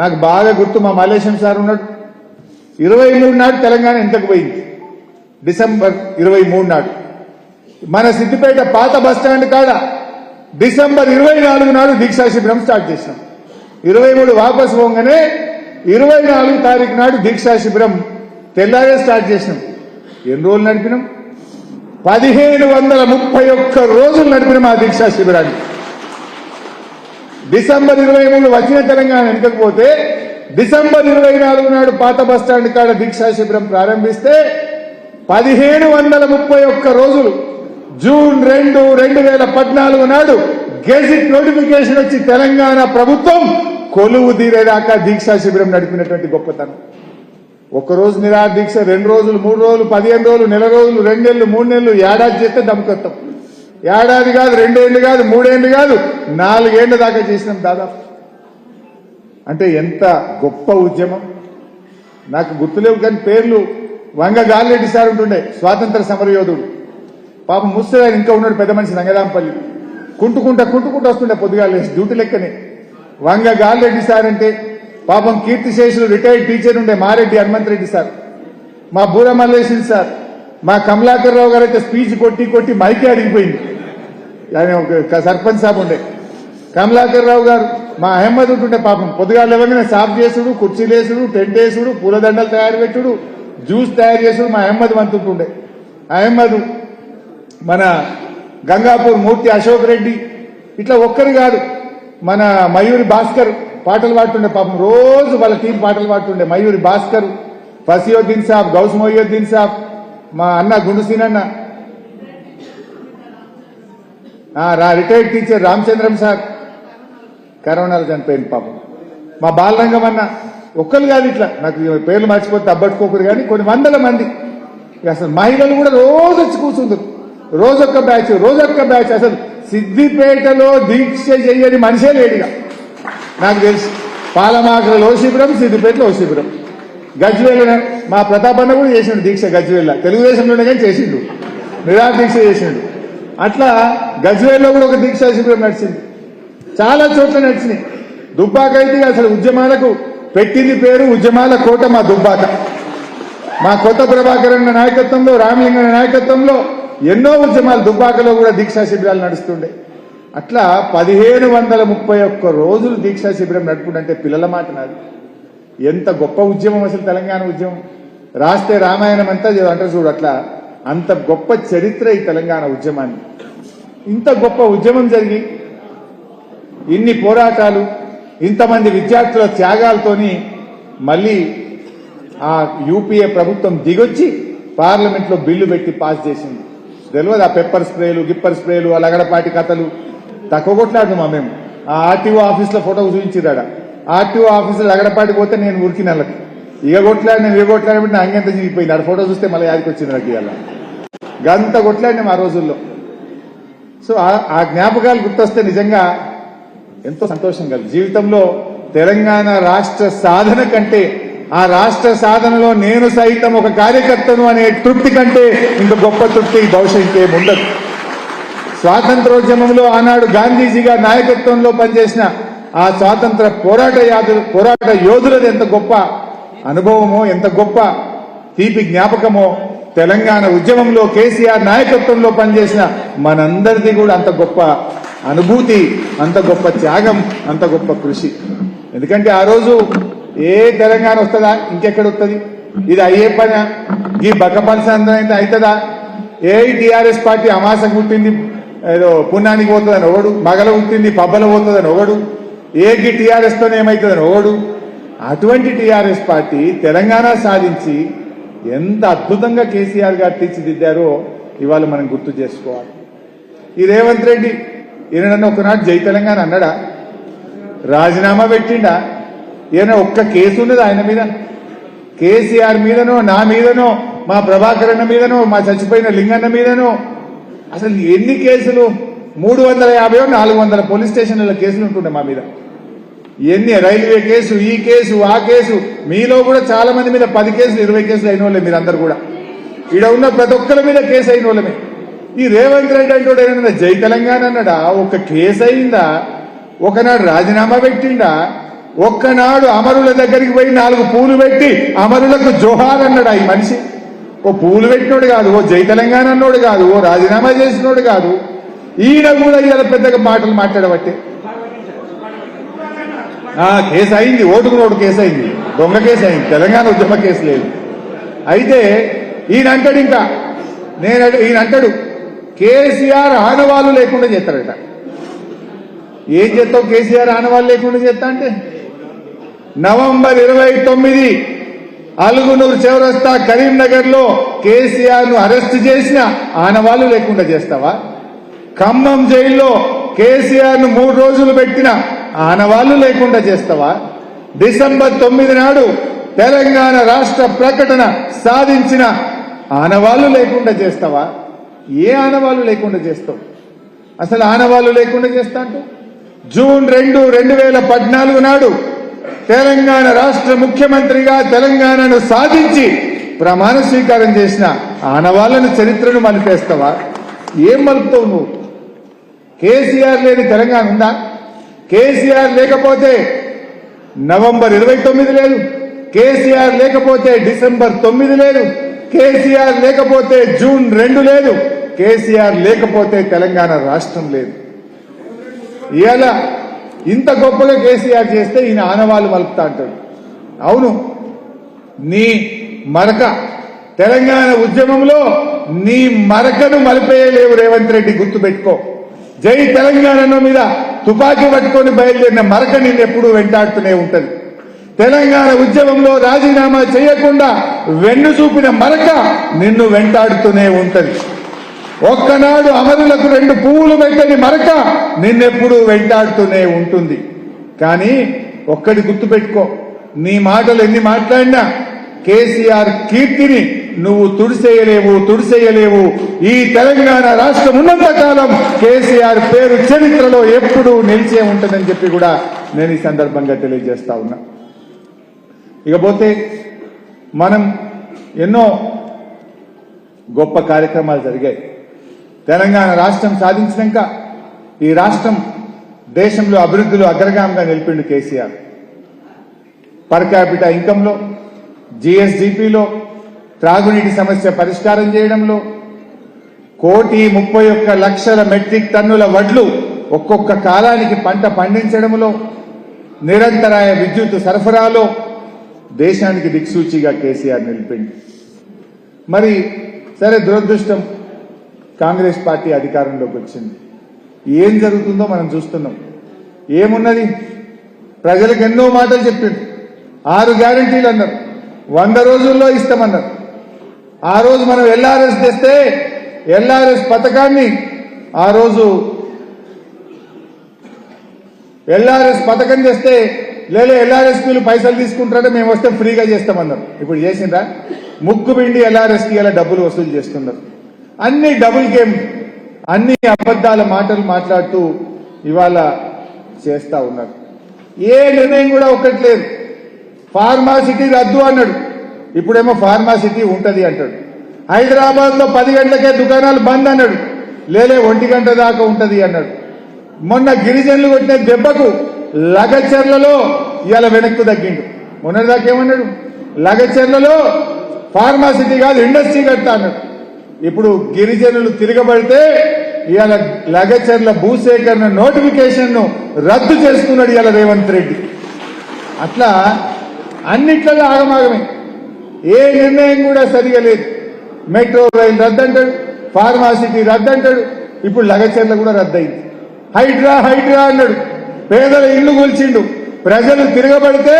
నాకు బాగా గుర్తు మా మలేషియం సార్ ఉన్నాడు. ఇరవై మూడు నాడు తెలంగాణ ఇంతకు పోయింది. డిసెంబర్ ఇరవై మూడు నాడు. మన సిద్దిపేట పాత బస్టాండ్ కాడ డిసెంబర్ ఇరవై నాలుగు నాడు దీక్షా శిబిరం స్టార్ట్ చేసినాం ఇరవై మూడు వాపసు పోగానే ఇరవై నాలుగు తారీఖు నాడు దీక్షా శిబిరం తెల్లారే స్టార్ట్ చేసినాం ఎన్ని రోజులు నడిపినాం? పదిహేను వందల ముప్పై ఒక్క రోజులు నడిపినాం ఆ దీక్షా శిబిరాన్ని. డిసెంబర్ ఇరవై మూడు వచ్చిన తెలంగాణ వెనుకపోతే డిసెంబర్ ఇరవై నాలుగు నాడు పాత బస్టాండ్ కాడ దీక్షా శిబిరం ప్రారంభిస్తే పదిహేను వందల ముప్పై ఒక్క రోజులు జూన్ రెండు రెండు వేల పద్నాలుగు నాడు గెజిట్ నోటిఫికేషన్ వచ్చి తెలంగాణ ప్రభుత్వం కొలువు తీరేదాకా దీక్షా శిబిరం నడిపినటువంటి గొప్పతనం. ఒక రోజు దీక్ష రెండు రోజులు మూడు రోజులు పదిహేను రోజులు నెల రోజులు రెండు నెలలు మూడు నెలలు ఏడాది చేస్తే దమ్ముకొత్తాం. ఏడాది కాదు రెండేళ్ళు కాదు మూడేళ్ళు కాదు నాలుగేళ్ళ దాకా చేసినాం దాదాపు. అంటే ఎంత గొప్ప ఉద్యమం. నాకు గుర్తులేవు కానీ పేర్లు. వంగ గాలిరెడ్డి సార్ ఉంటుండే స్వాతంత్ర సమరయోధుడు. పాపం ముస్తే ఆయన ఇంకా ఉన్నాడు పెద్ద మనిషి నంగదాంపల్లి కుంటుకుంటా కుంటుకుంటూ వస్తుండే పొద్దుగా లేచి డ్యూటీ లెక్కనే. వంగ గాలిరెడ్డి సార్ అంటే పాపం కీర్తిశేషులు రిటైర్డ్ టీచర్ ఉండే మారెడ్డి హనుమంత్ రెడ్డి సార్. మా బూర మల్లేశ్వరి సార్. మా కమలాకర్ రావు గారు అయితే స్పీచ్ కొట్టి కొట్టి మైకే అడిగిపోయింది. ఆయన ఒక సర్పంచ్ సాబ్ ఉండే. కమలాకర్ రావు గారు మా అహ్మద్ ఉంటుండే పాపం. పొద్దుగాలు లేవగానే సాఫ్ చేసుడు కుర్చీలు వేసుడు టెంట్ వేసుడు పూలదండలు తయారు పెట్టుడు జ్యూస్ తయారు చేసుడు మా అహ్మద్ వంతుంటుండే. అహ్మద్ మన గంగాపూర్ మూర్తి అశోక్ రెడ్డి ఇట్లా ఒక్కరు కాదు. మన మయూరి భాస్కర్ పాటలు పాడుతుండే పాపం. రోజు వాళ్ళ టీం పాటలు పాడుతుండే మయూరి భాస్కర్ ఫసియోద్దీన్ సాబ్ గౌస్ మొయ్యుద్దీన్ సాబ్ మా అన్న గుండుసీన్ అన్న రా రిటైర్డ్ టీచర్ రామచంద్రం సార్. కరోనాలో చనిపోయింది పాపం. మా బాలరంగం అన్న ఒక్కరు కాదు ఇట్లా. నాకు పేర్లు మర్చిపోతే అబ్బట్టుకోకరు కానీ కొన్ని వందల మంది. అసలు మహిళలు కూడా రోజు వచ్చి కూర్చుందరు రోజొక్క బ్యాచ్ రోజొక్క బ్యాచ్. అసలు సిద్దిపేటలో దీక్ష చేయని మనిషే లేడిగా నాకు తెలుసు. పాలమాకలో ఓ శిబిరం సిద్దిపేటలో ఓ శిబిరం గజ్వేల్ మా ప్రతాపన్న కూడా చేసిండు దీక్ష గజ్వేల్ తెలుగుదేశంలోనే కానీ చేసిండు. నిరా దీక్ష చేసిండు. అట్లా గజ్వేల్లో కూడా ఒక దీక్షా శిబిరం నడిచింది. చాలా చోట్ల నడిచినాయి. దుబ్బాక అయితే అసలు ఉద్యమాలకు పెట్టింది పేరు ఉద్యమాల కోట మా దుబ్బాక. మా కొత్త ప్రభాకర్ నాయకత్వంలో రామలింగ నాయకత్వంలో ఎన్నో ఉద్యమాలు దుబ్బాకలో కూడా దీక్షా శిబిరాలు నడుస్తుండే. అట్లా పదిహేను వందల ముప్పై ఒక్క రోజులు దీక్షా శిబిరం నడుపుకుంటే పిల్లల మాట నాది. ఎంత గొప్ప ఉద్యమం అసలు తెలంగాణ ఉద్యమం. రాస్తే రామాయణం అంతా అంటారు చూడు అట్లా. అంత గొప్ప చరిత్ర ఈ తెలంగాణ ఉద్యమాన్ని ఇంత గొప్ప ఉద్యమం జరిగి ఇన్ని పోరాటాలు ఇంతమంది విద్యార్థుల త్యాగాలతోని మళ్ళీ ఆ యూపీఏ ప్రభుత్వం దిగొచ్చి పార్లమెంట్లో బిల్లు పెట్టి పాస్ చేసింది. తెలియదు ఆ పెప్పర్ స్ప్రేలు గిప్పర్ స్ప్రేలు ఆ లగడపాటి కథలు. తక్కువ కొట్లాడు మా మేము? ఆ ఆర్టీఓ ఆఫీస్లో ఫోటో చూపించిరాడ ఆర్టీఓ ఆఫీస్లో లగడపాటి పోతే నేను ఉరికి నెలకు ఇక కొట్లాడి నేను ఇక కొట్లాడినప్పుడు నా అంగంత చిరిగిపోయింది. ఆడ ఫోటో చూస్తే మళ్ళీ యాదికి వచ్చింది నాకు ఇవాళ. గంత కొట్లాడినాం ఆ రోజుల్లో. సో ఆ- జ్ఞాపకాలు గుర్తొస్తే నిజంగా ఎంతో సంతోషం కాదు జీవితంలో తెలంగాణ రాష్ట్ర సాధన కంటే ఆ రాష్ట్ర సాధనలో నేను సైతం ఒక కార్యకర్తను అనే తృప్తి కంటే ఇంత గొప్ప తృప్తి బహుశా ఇంకేం ఉండదు. స్వాతంత్రోద్యమంలో ఆనాడు గాంధీజీగా నాయకత్వంలో పనిచేసిన ఆ స్వాతంత్ర పోరాట యాదులు పోరాట యోధులది ఎంత గొప్ప అనుభవమో ఎంత గొప్ప తీపి జ్ఞాపకమో తెలంగాణ ఉద్యమంలో కేసీఆర్ నాయకత్వంలో పనిచేసిన మనందరిది కూడా అంత గొప్ప అనుభూతి అంత గొప్ప త్యాగం అంత గొప్ప కృషి. ఎందుకంటే ఆ రోజు ఏ తెలంగాణ వస్తుందా? ఇంకెక్కడ వస్తుంది? ఇది అయ్యే పని? ఈ బక్కపల్స అయితే అవుతుందా ఏ టీఆర్ఎస్ పార్టీ అమాస గుట్టింది ఏదో పుణ్యానికి పోతుందని ఒకడు మగల పుట్టింది పబ్బల పోతుందని ఒకడు ఏకి టిఆర్ఎస్ తోనే ఏమవుతుందని ఒకడు అటువంటి టీఆర్ఎస్ పార్టీ తెలంగాణ సాధించి ఎంత అద్భుతంగా కేసీఆర్ గారు తీర్చిదిద్దారో ఇవాళ మనం గుర్తు చేసుకోవాలి. ఈ రేవంత్ రెడ్డి ఈయన ఒకనాడు జై తెలంగాణ అన్నాడా? రాజీనామా పెట్టిండా? ఈయన ఒక్క కేసు ఉన్నది ఆయన మీద. కేసీఆర్ మీదనో నా మీదనో మా ప్రభాకర్ అన్న మీదనో మా చచ్చిపోయిన లింగన్న మీదనో. అసలు ఎన్ని కేసులు? మూడు వందల యాభై నాలుగు వందల పోలీస్ స్టేషన్ల కేసులు ఉంటుండే మా మీద. ఎన్ని రైల్వే కేసు ఈ కేసు ఆ కేసు మీలో కూడా చాలా మంది మీద పది కేసులు ఇరవై కేసులు అయిన వాళ్ళే మీరందరూ కూడా. ఈడ ఉన్న ప్రతి ఒక్కరి మీద కేసు అయిన వాళ్ళమే. ఈ రేవంత్ రెడ్డి అంటే ఏమన్నా జై తెలంగాణ అన్నాడా? ఒక కేసు అయిందా? ఒకనాడు రాజీనామా పెట్టిండా? ఒక్కనాడు అమరుల దగ్గరికి పోయి నాలుగు పూలు పెట్టి అమరులకు జోహార్ అన్నాడు ఈ మనిషి? ఓ పూలు పెట్టినోడు కాదు ఓ జై తెలంగాణ అన్నోడు కాదు ఓ రాజీనామా చేసినోడు కాదు. ఈయన కూడా ఇలా పెద్దగా మాటలు మాట్లాడబట్టే. కేసు అయింది ఓటుకు నోటు కేసు అయింది దొంగ కేసు అయింది తెలంగాణ ఉద్యమ కేసు లేదు. అయితే ఈయన అంటాడు ఇంకా. నేను ఈయన అంటాడు కేసీఆర్ ఆనవాళ్ళు లేకుండా చేస్తాడట. ఏం చేస్తావు? కేసీఆర్ ఆనవాళ్ళు లేకుండా చేస్తా అంటే? నవంబర్ ఇరవై తొమ్మిది అలుగునూరు చౌరస్తా కరీంనగర్లో కేసీఆర్ను అరెస్ట్ చేసిన ఆనవాళ్ళు లేకుండా చేస్తావా? ఖమ్మం జైల్లో కేసీఆర్ను మూడు రోజులు పెట్టిన ఆనవాళ్ళు లేకుండా చేస్తావా? డిసెంబర్ తొమ్మిది నాడు తెలంగాణ రాష్ట్ర ప్రకటన సాధించిన ఆనవాళ్ళు లేకుండా చేస్తావా? ఏ ఆనవాళ్ళు లేకుండా చేస్తావు? అసలు ఆనవాళ్ళు లేకుండా చేస్తా అంటూ? జూన్ రెండు రెండు వేల పద్నాలుగు నాడు తెలంగాణ రాష్ట్ర ముఖ్యమంత్రిగా తెలంగాణను సాధించి ప్రమాణ స్వీకారం చేసిన ఆనవాళ్ళను చరిత్రను మలిపేస్తావా? ఏం మలుపుతావు నువ్వు? కేసీఆర్ లేని తెలంగాణ ఉందా? కేసీఆర్ లేకపోతే నవంబర్ ఇరవై తొమ్మిది లేదు కేసీఆర్ లేకపోతే డిసెంబర్ తొమ్మిది లేదు కేసీఆర్ లేకపోతే జూన్ రెండు లేదు కేసీఆర్ లేకపోతే తెలంగాణ రాష్ట్రం లేదు. ఇవాళ ఇంత గొప్పగా కేసీఆర్ చేస్తే ఈయన ఆనవాళ్ళు మలుపుతా అంటాడు. అవును నీ మరక తెలంగాణ ఉద్యమంలో నీ మరకను మలిపేయలేవు రేవంత్ రెడ్డి గుర్తుపెట్టుకో. జై తెలంగాణ మీద తుపాకీ పట్టుకొని బయలుదేరిన మరక నిన్ను ఎప్పుడూ వెంటాడుతూనే ఉంటుంది. తెలంగాణ ఉద్యమంలో రాజీనామా చేయకుండా వెన్ను చూపిన మరక నిన్ను వెంటాడుతూనే ఉంటుంది. ఒక్కనాడు అమరులకు రెండు పువ్వులు పెట్టని మరక నిన్నెప్పుడు వెంటాడుతూనే ఉంటుంది. కానీ ఒక్కటి గుర్తుపెట్టుకో నీ మాటలు ఎన్ని మాట్లాడినా కేసీఆర్ కీర్తిని నువ్వు తుడిసేయలేవు తుడిసేయలేవు. ఈ తెలంగాణ రాష్ట్రం ఉన్నంత కాలం కేసీఆర్ పేరు చరిత్రలో ఎప్పుడూ నిలిచే ఉంటుందని చెప్పి కూడా నేను ఈ సందర్భంగా తెలియజేస్తా ఉన్నా. ఇకపోతే మనం ఎన్నో గొప్ప కార్యక్రమాలు జరిగాయి. తెలంగాణ రాష్ట్రం సాధించినాక ఈ రాష్ట్రం దేశంలో అభివృద్ధిలో అగ్రగామంగా నిలిపిండు కేసీఆర్. పర్ క్యాపిటల్ ఇన్కంలో జిఎస్డిపిలో త్రాగునీటి సమస్య పరిష్కారం చేయడంలో కోటి ముప్పై ఒక్క లక్షల మెట్రిక్ టన్నుల వడ్లు ఒక్కొక్క కాలానికి పంట పండించడంలో నిరంతరాయ విద్యుత్ సరఫరాలో దేశానికి దిక్సూచిగా కేసీఆర్ నిలిపింది మరి సరే దురదృష్టం కాంగ్రెస్ పార్టీ అధికారంలోకి వచ్చింది. ఏం జరుగుతుందో మనం చూస్తున్నాం. ఏమున్నది? ప్రజలకు ఎన్నో మాటలు చెప్పిండు ఆరు గ్యారంటీలు అన్నారు. వంద రోజుల్లో ఇస్తామన్నారు. ఆ రోజు మనం ఎల్ఆర్ఎస్ తెస్తే ఎల్ఆర్ఎస్ పథకాన్ని ఆ రోజు ఎల్ఆర్ఎస్ పథకం చేస్తే లేదా ఎల్ఆర్ఎస్ పీలు పైసలు తీసుకుంటారంటే మేము వస్తే ఫ్రీగా చేస్తామన్నారు. ఇప్పుడు చేసిండ్రా? ముక్కు పిండి ఎల్ఆర్ఎస్కి ఇలా డబ్బులు వసూలు చేస్తున్నారు. అన్ని డబుల్ గేమ్ అన్ని అబద్ధాల మాటలు మాట్లాడుతూ ఇవాళ చేస్తా ఉన్నారు. ఏ నిర్ణయం కూడా ఒక్కట్లేదు ఫార్మాసిటీ రద్దు అన్నాడు. ఇప్పుడేమో ఫార్మాసిటీ ఉంటది అంటాడు. హైదరాబాద్లో పది గంటలకే దుకాణాలు బంద్ అన్నాడు. లేలే ఒంటి గంట దాకా ఉంటది అన్నాడు. మొన్న గిరిజనులు కొట్టిన దెబ్బకు లగచర్లలో ఇవాళ వెనక్కు తగ్గిండు. మొన్నటిదాకా ఏమన్నాడు? లగచర్లలో ఫార్మాసిటీ కాదు ఇండస్ట్రీ కడతా అన్నాడు. ఇప్పుడు గిరిజనులు తిరగబడితే ఇవాళ లగచర్ల భూసేకరణ నోటిఫికేషన్ను రద్దు చేస్తున్నాడు ఇవాళ రేవంత్ రెడ్డి. అట్లా అన్నిట్లలో ఆగమాగమే. ఏ నిర్ణయం కూడా సరిగా లేదు. మెట్రో రైలు రద్దంటాడు ఫార్మాసిటీ రద్దంటాడు ఇప్పుడు లగచర్ల కూడా రద్దయింది. హైడ్రా హైడ్రా అన్నాడు. పేదల ఇల్లు కూల్చిండు. ప్రజలు తిరగబడితే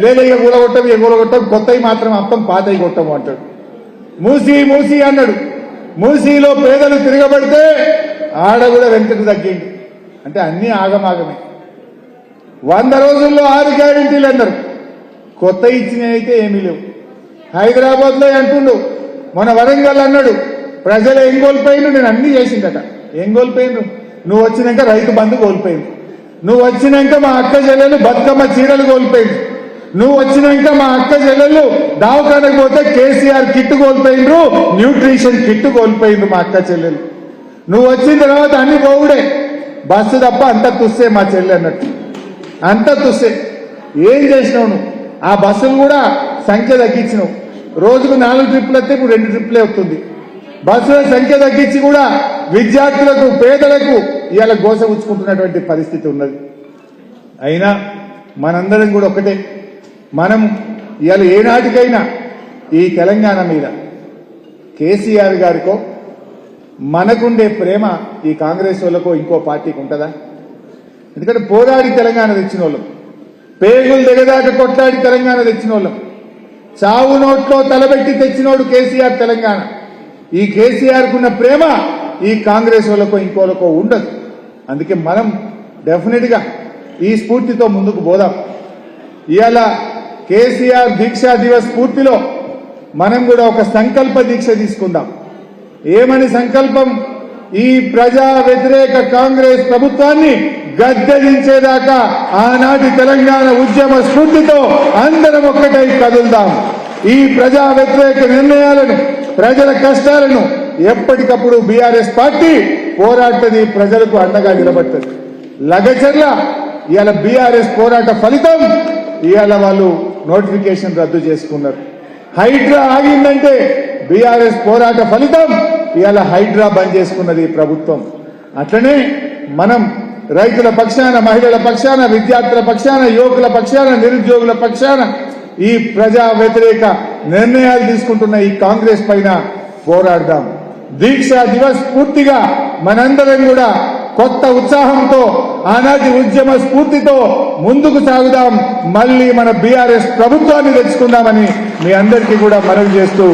లేదా ఇక కూలగొట్టం ఇక కూలగొట్టం కొత్తవి మాత్రం అప్పం పాతవి కొట్టము అంటాడు. మూసి మూసి అన్నాడు. మూసీలో పేదలు తిరగబడితే ఆడ కూడా వెంటకు తగ్గింది అంటే అన్ని ఆగమాగమే. వంద రోజుల్లో ఆరు గ్యారెంటీలు అన్నారు. కొత్త ఇచ్చినవి అయితే ఏమీ లేవు. హైదరాబాద్లో అంటుండు మన వరంగల్ అన్నాడు ప్రజలు ఏం కోల్పోయిండు నేను అన్ని చేసిందట ఏం కోల్పోయిండు నువ్వు వచ్చినాక రైతు బంధు కోల్పోయింది నువ్వు వచ్చినాక మా అక్క చెల్లెలు బతుకమ్మ చీరలు కోల్పోయింది నువ్వు వచ్చినాక మా అక్క చెల్లెలు దావకానకు పోతే కేసీఆర్ కిట్ కోల్పోయిండ్రు న్యూట్రిషన్ కిట్ కోల్పోయింది మా అక్క చెల్లెలు నువ్వు వచ్చిన తర్వాత అన్ని పోవుడే. బస్సు తప్ప అంత తుస్తే మా చెల్లె అన్నట్టు. అంత తుస్తే ఏం చేసినావు నువ్వు? ఆ బస్సులు కూడా సంఖ్య తగ్గించినావు. రోజుకు నాలుగు ట్రిప్పులు వస్తే ఇప్పుడు రెండు ట్రిప్పులే వస్తుంది. బస్సుల సంఖ్య తగ్గించి కూడా విద్యార్థులకు పేదలకు ఇవాళ గోస ఉంచుకుంటున్నటువంటి పరిస్థితి ఉన్నది. అయినా మనందరం కూడా ఒకటే. మనం ఇవాళ ఏనాటికైనా ఈ తెలంగాణ మీద కేసీఆర్ గారికో మనకుండే ప్రేమ ఈ కాంగ్రెస్ వాళ్ళకో ఇంకో పార్టీకి ఉంటుందా? ఎందుకంటే పోరాడి తెలంగాణ తెచ్చిన వాళ్ళం. పేగులు దిగదాక కొట్లాడి తెలంగాణ తెచ్చిన వాళ్ళం. చావు నోట్లో తలబెట్టి తెచ్చినోడు కేసీఆర్ తెలంగాణ. ఈ కేసీఆర్ కున్న ప్రేమ ఈ కాంగ్రెస్ వాళ్ళకో ఇంకోలకో ఉండదు. అందుకే మనం డెఫినెట్గా ఈ స్ఫూర్తితో ముందుకు పోదాం. ఇవాళ కేసీఆర్ దీక్షా దివస్ స్ఫూర్తిలో మనం కూడా ఒక సంకల్ప దీక్ష తీసుకుందాం. ఏమని సంకల్పం? ఈ ప్రజా వ్యతిరేక కాంగ్రెస్ ప్రభుత్వాన్ని గద్దెదించేదాకా ఆనాటి తెలంగాణ ఉద్యమ స్ఫూర్తితో అందరం ఒక్కటై కదులుదాం. ఈ ప్రజా వ్యతిరేక నిర్ణయాలను ప్రజల కష్టాలను ఎప్పటికప్పుడు బీఆర్ఎస్ పార్టీ పోరాడుతుంది ప్రజలకు అండగా నిలబడుతుంది. లగచర్ల ఇవాళ బీఆర్ఎస్ పోరాట ఫలితం ఇవాళ వాళ్ళు నోటిఫికేషన్ రద్దు చేసుకున్నారు. హైడ్రా ఆగిందంటే బీఆర్ఎస్ పోరాట ఫలితం ఇవాళ హైడ్రా బంద్ చేసుకున్నది ప్రభుత్వం. అట్లనే మనం రైతుల పక్షాన మహిళల పక్షాన విద్యార్థుల పక్షాన యువకుల పక్షాన నిరుద్యోగుల పక్షాన ఈ ప్రజా వ్యతిరేక నిర్ణయాలు తీసుకుంటున్న ఈ కాంగ్రెస్ పైన పోరాడదాం. దీక్షా దివస్ పూర్తిగా మనందరం కూడా కొత్త ఉత్సాహంతో ఆనాటి ఉద్యమ స్ఫూర్తితో ముందుకు సాగుదాం. మళ్ళీ మన బీఆర్ఎస్ ప్రభుత్వాన్ని తెచ్చుకుందామని మీ అందరికీ కూడా మనవి చేస్తూ